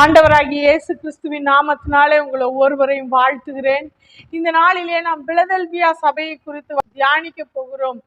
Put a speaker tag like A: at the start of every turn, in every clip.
A: ஆண்டவராகிய இயேசு கிறிஸ்துவின் நாமத்தினாலே உங்களை ஒவ்வொருவரையும் வாழ்த்துகிறேன். இந்த நாளிலே நாம் பிளதெல்பியா சபையை குறித்து தியானிக்க போகிறோம்.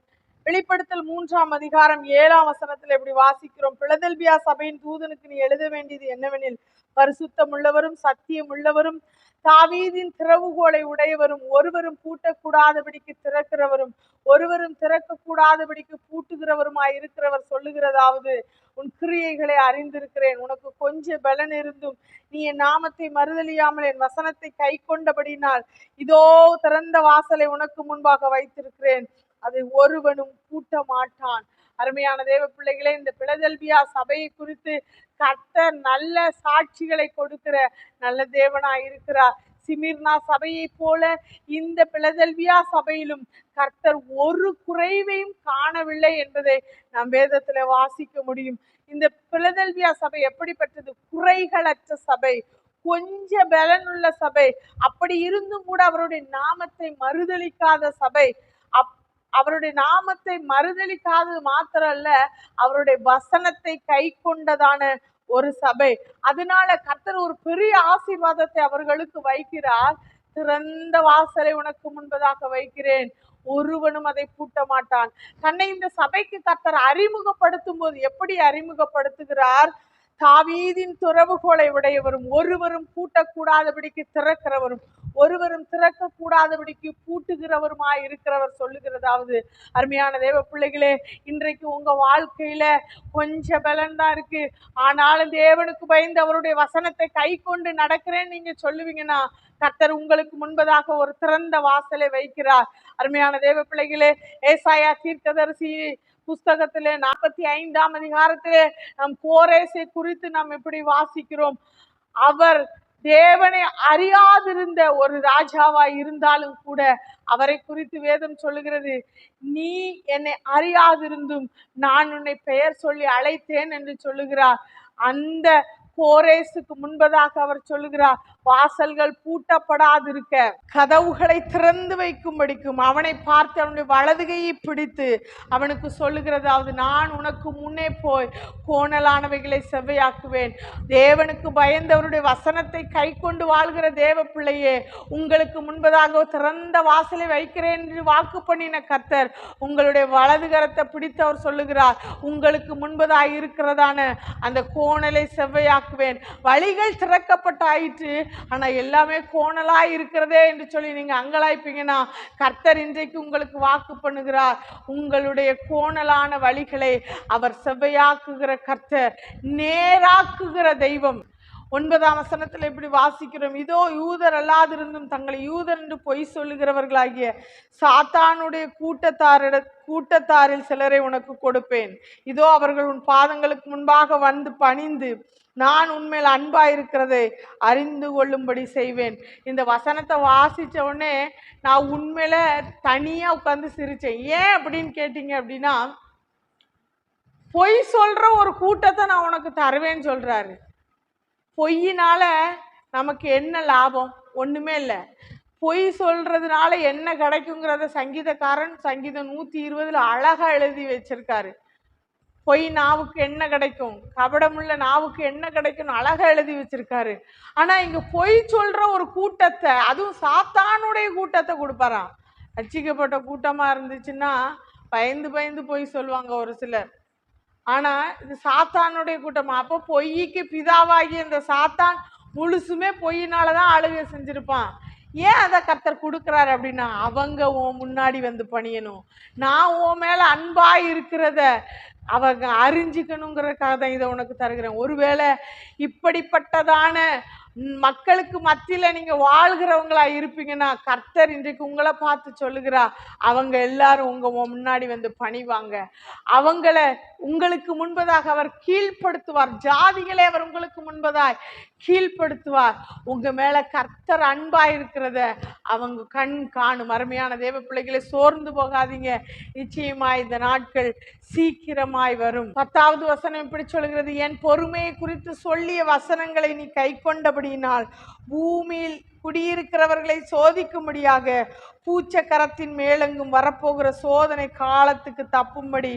A: வெளிப்படுத்தல் மூன்றாம் அதிகாரம் ஏழாம் வசனத்தில் எப்படி வாசிக்கிறோம்? பிளதல்வியா சபையின் தூதனுக்கு நீ எழுத வேண்டியது என்னவெனில் பரிசுத்தம் உள்ளவரும் சத்தியம் உள்ளவரும் தாவீதின் திறவுகோலை உடையவரும் ஒருவரும் பூட்டக்கூடாதபடிக்கு திறக்கிறவரும் ஒருவரும் திறக்கக்கூடாதபடிக்கு பூட்டுகிறவருமாய் இருக்கிறவர் சொல்லுகிறதாவது உன் கிரியைகளை அறிந்திருக்கிறேன். உனக்கு கொஞ்சம் பலன் இருந்தும் நீ என் நாமத்தை மறுதலியாமல் என் வசனத்தை கை கொண்டபடினால் இதோ திறந்த வாசலை உனக்கு முன்பாக வைத்திருக்கிறேன். அதை ஒருவனும் பூட்ட மாட்டான் அருமையான தேவ பிள்ளைகளே இந்த பிளதெல்பியா சபையை குறித்து கர்த்தர் நல்ல சாட்சிகளை கொடுக்கிற நல்ல தேவனா இருக்கிறார். சிமிர்னா சபையைப் போல இந்த பிளதல்வியா சபையிலும் கர்த்தர் ஒரு குறைவையும் காணவில்லை என்பதை நாம் வேதத்துல வாசிக்க முடியும். இந்த பிளதல்வியா சபை எப்படிப்பட்டது? குறைகளற்ற சபை கொஞ்ச பலனுள்ள சபை அப்படி இருந்தும் கூட அவருடைய நாமத்தை மறுதலிக்காத சபை அப் அவருடைய நாமத்தை மறுதளிக்காதது மாத்திரம் அல்ல அவருடைய வசனத்தை கை கொண்டதான ஒரு சபை. அதனால கர்த்தர் ஒரு பெரிய ஆசீர்வாதத்தை அவர்களுக்கு வைக்கிறார். திறந்த வாசலை உனக்கு முன்பதாக வைக்கிறேன். ஒருவனும் அதை பூட்ட மாட்டான். தன்னை இந்த சபைக்கு கர்த்தர் அறிமுகப்படுத்தும் போது எப்படி அறிமுகப்படுத்துகிறார்? தாவீதின் துறவுகோலை உடையவரும் ஒருவரும் பூட்டக்கூடாதபடிக்கு திறக்கிறவரும் ஒருவரும் திறக்க கூடாதபடிக்கு பூட்டுகிறவருமாய் இருக்கிறவர் சொல்லுகிறதாவது அருமையான தேவ பிள்ளைகளே இன்றைக்கு உங்க வாழ்க்கையில கொஞ்சம் பலன் தான் இருக்கு. ஆனாலும் தேவனுக்கு பயந்து அவருடைய வசனத்தை கை கொண்டு நடக்கிறேன்னு நீங்க சொல்லுவீங்கன்னா கர்த்தர் உங்களுக்கு முன்பதாக ஒரு திறந்த வாசலை வைக்கிறார். அருமையான தேவ பிள்ளைகளே ஏசாயா தீர்க்கதரிசி புஸ்தகத்திலே நாற்பத்தி ஐந்தாம் அதிகாரத்திலே நம் கோரேசை குறித்து நாம் எப்படி வாசிக்கிறோம்? அவர் தேவனை அறியாதிருந்த ஒரு ராஜாவா இருந்தாலும் கூட அவரை குறித்து வேதம் சொல்லுகிறது நீ என்னை அறியாதிருந்தும் நான் உன்னை பெயர் சொல்லி அழைத்தேன் என்று சொல்லுகிறார். அந்த கோரேசுக்கு முன்பதாக அவர் சொல்லுகிறார் வாசல்கள் பூட்டப்படாதிருக்க கதவுகளை திறந்து வைக்கும்படிக்கும். அவனை பார்த்து அவனுடைய வலதுகையை பிடித்து அவனுக்கு சொல்லுகிறதாவது நான் உனக்கு முன்னே போய் கோணலானவைகளை செவ்வையாக்குவேன். தேவனுக்கு பயந்தவருடைய வசனத்தை கை கொண்டு வாழ்கிற தேவ பிள்ளையே உங்களுக்கு முன்பதாக திறந்த வாசலை வைக்கிறேன் என்று வாக்கு பண்ணின கர்த்தர் உங்களுடைய வலது கரத்தை பிடித்து அவர் சொல்லுகிறார் உங்களுக்கு முன்பதாக இருக்கிறதான அந்த கோணலை செவ்வையாக்குவேன் வழிகள் திறக்கப்பட்டாயிற்று. ஆனா எல்லாமே கோணலா இருக்கிறதே என்று சொல்லி நீங்க அங்கலாய்ப்பீங்கன்னா கர்த்தர் இன்றைக்கு உங்களுக்கு வாக்கு பண்ணுகிறார். உங்களுடைய கோணலான வழிகளை அவர் செவ்வையாக்குகிற கர்த்தர் நேராக்குகிற தெய்வம். ஒன்பதாம் வசனத்தில் இப்படி வாசிக்கிறோம். இதோ யூதர் அல்லாதிருந்தும் தங்களை யூதர் என்று பொய் சொல்லுகிறவர்களாகிய சாத்தானுடைய கூட்டத்தாரிட கூட்டத்தாரில் சிலரை உனக்கு கொடுப்பேன். இதோ அவர்கள் உன் பாதங்களுக்கு முன்பாக வந்து பணிந்து நான் உண்மையில் அன்பாக இருக்கிறதை அறிந்து கொள்ளும்படி செய்வேன். இந்த வசனத்தை வாசிச்ச உடனே நான் உண்மையில் தனியாக உட்காந்து சிரித்தேன் ஏன் அப்படின்னு கேட்டிங்க அப்படின்னா பொய் சொல்கிற ஒரு கூட்டத்தை நான் உனக்கு தருவேன்னு சொல்கிறாரு பொய்யினால் நமக்கு என்ன லாபம்? ஒன்றுமே இல்லை. பொய் சொல்கிறதுனால என்ன கிடைக்குங்கிறத சங்கீதக்காரன் சங்கீதம் நூற்றி இருபதில் அழகாக எழுதி வச்சிருக்காரு. பொய் நாவுக்கு என்ன கிடைக்கும்? கபடமுள்ள நாவுக்கு என்ன கிடைக்கும்னு அழகாக எழுதி வச்சிருக்காரு. ஆனா இங்க பொய் சொல்ற ஒரு கூட்டத்தை அதுவும் சாத்தானுடைய கூட்டத்தை கொடுப்பாராம். ரட்சிக்கப்பட்ட கூட்டமா இருந்துச்சுன்னா பயந்து பயந்து பொய் சொல்லுவாங்க ஒரு சிலர். ஆனா இது சாத்தானுடைய கூட்டமாக அப்போ பொய்க்கு பிதாவாகி இந்த சாத்தான் முழுசுமே பொய்யினால தான் ஆளுகை செஞ்சிருப்பான். ஏன் அதை கர்த்தர் கொடுக்குறாரு அப்படின்னா அவங்க உன் முன்னாடி வந்து பணியணும். நான் உன் மேலே அன்பாக இருக்கிறத அவங்க அறிஞ்சிக்கணுங்கிற தான் இதை உனக்கு தருகிறேன். ஒருவேளை இப்படிப்பட்டதான மக்களுக்கு மத்தியில் நீங்கள் வாழ்கிறவங்களா இருப்பீங்கன்னா கர்த்தர் இன்றைக்கு உங்களை பார்த்து சொல்லுகிறா அவங்க எல்லாரும் உங்கள் முன்னாடி வந்து பணிவாங்க. அவங்கள உங்களுக்கு முன்பதாக அவர் கீழ்ப்படுத்துவார். ஜாதிகளை அவர் உங்களுக்கு முன்பதாய். கீழ்ப்படுத்துவார். உங்க மேல கர்த்தர் அன்பா இருக்கிறத அவங்க கண் காணும். அருமையான தேவ பிள்ளைகளை சோர்ந்து போகாதீங்க. நிச்சயமா இந்த நாட்கள் சீக்கிரமாய் வரும். பத்தாவது வசனம் இப்படி சொல்கிறது என் பொறுமையை குறித்து சொல்லிய வசனங்களை நீ கை கொண்டபடியினால் பூமியில் குடியிருக்கிறவர்களை சோதிக்கும்படியாக பூச்சக்கரத்தின் மேலெங்கும் வரப்போகிற சோதனை காலத்துக்கு தப்பும்படி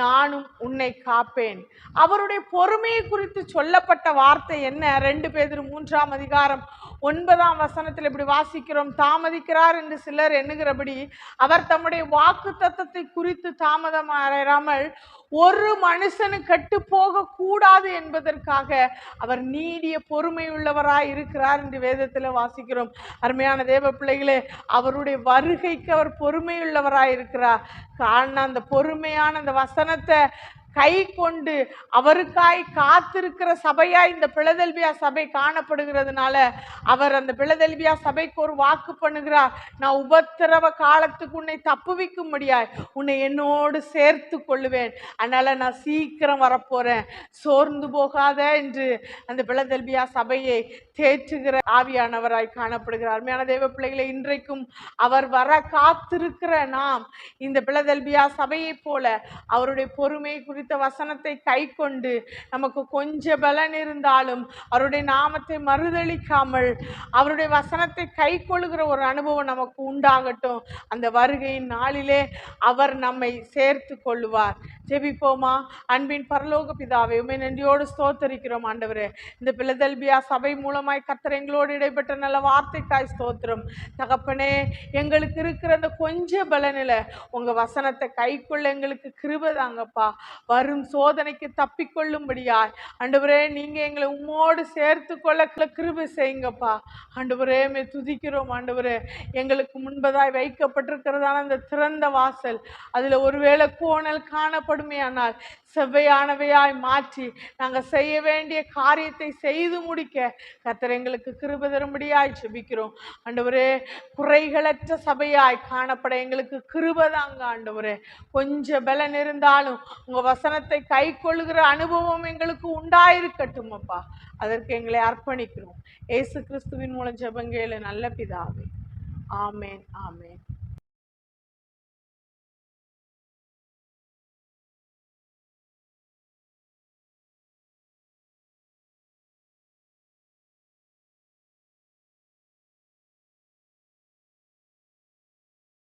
A: நானும் உன்னை காப்பேன். அவருடைய பொறுமையை குறித்து சொல்லப்பட்ட வார்த்தை என்ன? ரெண்டு பேர் மூன்றாம் அதிகாரம் ஒன்பதாம் வசனத்தில் இப்படி வாசிக்கிறோம். தாமதிக்கிறார் என்று சிலர் எண்ணுகிறபடி அவர் தம்முடைய வாக்கு தத்தத்தை குறித்து தாமதமாறாமல் ஒரு மனுஷனு கெட்டு போக கூடாது என்பதற்காக அவர் நீடிய பொறுமை உள்ளவராய் இருக்கிறார் என்று வேதத்தில் வாசிக்கிறோம். அருமையான தேவ பிள்ளைகளே அவருடைய வருகைக்கு அவர் பொறுமையுள்ளவராய் இருக்கிறார். காரணம் அந்த பொறுமையான அந்த வசனத்தை கை கொண்டு அவருக்காய் காத்திருக்கிற சபையா இந்த பிளதெல்வியா சபை காணப்படுகிறதுனால அவர் அந்த பிளதெல்வியா சபைக்கு ஒரு வாக்கு பண்ணுகிறார். நான் உபத்திரவ காலத்துக்கு உன்னை தப்புவிக்கும்படியாய் உன்னை என்னோடு சேர்த்து கொள்ளுவேன். அதனால நான் சீக்கிரம் வரப்போறேன். சோர்ந்து போகாத என்று அந்த பிளதெல்வியா சபையை தேற்றுகிற ஆவியானவராய் காணப்படுகிறார். அருமையான தேவ பிள்ளைகளை இன்றைக்கும் அவர் வர காத்திருக்கிற நாம் இந்த பிளதெல்பியா சபையைப் போல அவருடைய பொறுமை குறித்து வசனத்தை கை கொண்டு நமக்கு கொஞ்ச பலன் இருந்தாலும் அவருடைய நாமத்தை மறுதளிக்காமல் அவருடைய வசனத்தை கை கொள்கிற ஒரு அனுபவம் நமக்கு உண்டாகட்டும். அந்த வருகையின் நாளிலே அவர் நம்மை சேர்த்து கொள்ளுவார். ஜெபிப்போமா? அன்பின் பரலோக பிதாவை உமை நன்றியோடு ஸ்தோத்தரிக்கிறோம் ஆண்டவரே. இந்த பிளதல்பியா சபை மூலமாய் கத்தர் எங்களோடு இடைப்பட்ட நல்ல வார்த்தைக்காய் ஸ்தோத்திரம். தகப்பனே எங்களுக்கு இருக்கிற அந்த கொஞ்ச பலனில் உங்க வசனத்தை கைக்கொள்ள எங்களுக்கு கிருபதாங்கப்பா வரும் சோதனைக்கு தப்பிக்கொள்ளும்படியாய். ஆண்டவரே நீங்கள் எங்களை உம்மோடு சேர்த்து கொள்ள கிருபை- கிருபை செய்யுங்கப்பா. ஆண்டவரே மே துதிக்கிறோம் ஆண்டவரே. எங்களுக்கு முன்பதாய் வைக்கப்பட்டிருக்கிறதான அந்த திறந்த வாசல் அதில் ஒருவேளை கோணல் காணப்படுமே ஆனால் செவ்வையானவையாய் மாற்றி நாங்கள் செய்ய வேண்டிய காரியத்தை செய்து முடிக்க கர்த்தர் எங்களுக்கு கிருப தரும்படியாய் செபிக்கிறோம் ஆண்டவரே குறைகளற்ற சபையாய் காணப்பட எங்களுக்கு கிருபை தாங்க ஆண்டவரே. கொஞ்சம் பலன் இருந்தாலும் உங்கள் வசனத்தை கை கொள்கிற அனுபவம் எங்களுக்கு உண்டாயிருக்கட்டும் அப்பா. அதற்கு எங்களை அர்ப்பணிக்கிறோம். இயேசு கிறிஸ்துவின் மூலம் ஜெபங்கேளு நல்ல பிதாவே. ஆமேன் ஆமேன்.